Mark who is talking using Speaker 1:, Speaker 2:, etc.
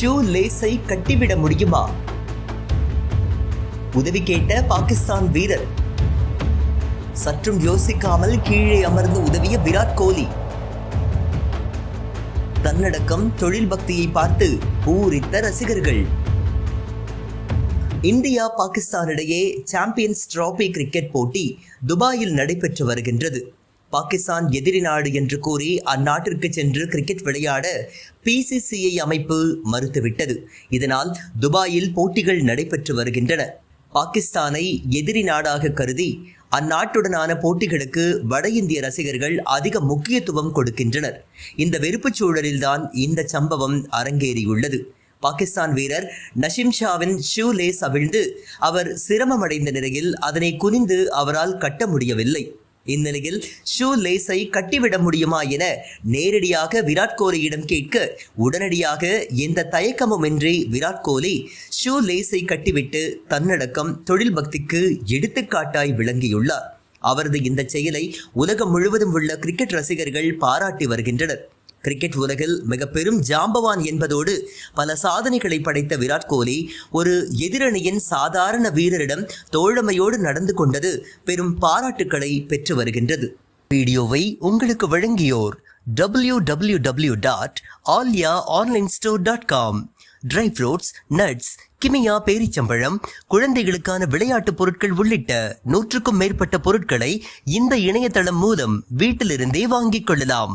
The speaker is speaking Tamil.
Speaker 1: ஷூ லேஸை கட்டிவிட முடியுமா? உதவி கேட்ட பாகிஸ்தான் வீரர். சற்றும் யோசிக்காமல் கீழே அமர்ந்து உதவிய விராட் கோலி. தன்னடக்கம் தொழில் பக்தியை பார்த்து பூரித்த ரசிகர்கள். இந்தியா பாகிஸ்தான் இடையே சாம்பியன்ஸ் டிராபி கிரிக்கெட் போட்டி துபாயில் நடைபெற்று வருகின்றது. பாகிஸ்தான் எதிரி நாடு என்று கூறி அந்நாட்டிற்கு சென்று கிரிக்கெட் விளையாட பிசிசிஐ அமைப்பு மறுத்துவிட்டது. இதனால் துபாயில் போட்டிகள் நடைபெற்று வருகின்றன. பாகிஸ்தானை எதிரி நாடாக கருதி அந்நாட்டுடனான போட்டிகளுக்கு வட இந்திய ரசிகர்கள் அதிக முக்கியத்துவம் கொடுக்கின்றனர். இந்த வெறுப்புச் சூழலில்தான் இந்த சம்பவம் அரங்கேறியுள்ளது. பாகிஸ்தான் வீரர் நஷிம் ஷாவின் ஷூ லேஸ் அவிழ்ந்து அவர் சிரமமடைந்த நிலையில் அதனை குனிந்து அவரால் கட்ட முடியவில்லை. இந்நிலையில் ஷூ லேஸை கட்டிவிட முடியுமா என நேரடியாக விராட் கோலியிடம் கேட்க உடனடியாக எந்த தயக்கமுமின்றி விராட் கோலி ஷூ லேஸை கட்டிவிட்டு தன்னடக்கம் தொழில் பக்திக்கு எடுத்துக்காட்டாய் விளங்கியுள்ளார். அவரது இந்த செயலை உலகம் முழுவதும் உள்ள கிரிக்கெட் ரசிகர்கள் பாராட்டி வருகின்றனர். கிரிக்கெட் உலகில் மிக பெரும் ஜாம்பவான் என்பதோடு பல சாதனைகளை படைத்த விராட் கோலி ஒரு எதிரணியின் சாதாரண வீரரிடம் தோழமையோடு நடந்து கொண்டது பெரும் பாராட்டுக்களை பெற்று வருகின்றது. வீடியோவை உங்களுக்கு வழங்கியோர் W W W dot Alya online store dot com dry fruits nuts Kimia பேரிச்சம்பழம் குழந்தைகளுக்கான விளையாட்டுப் பொருட்கள் உள்ளிட்ட நூற்றுக்கும் மேற்பட்ட பொருட்களை இந்த இணையதளம் மூலம் வீட்டிலிருந்தே வாங்கிக் கொள்ளலாம்.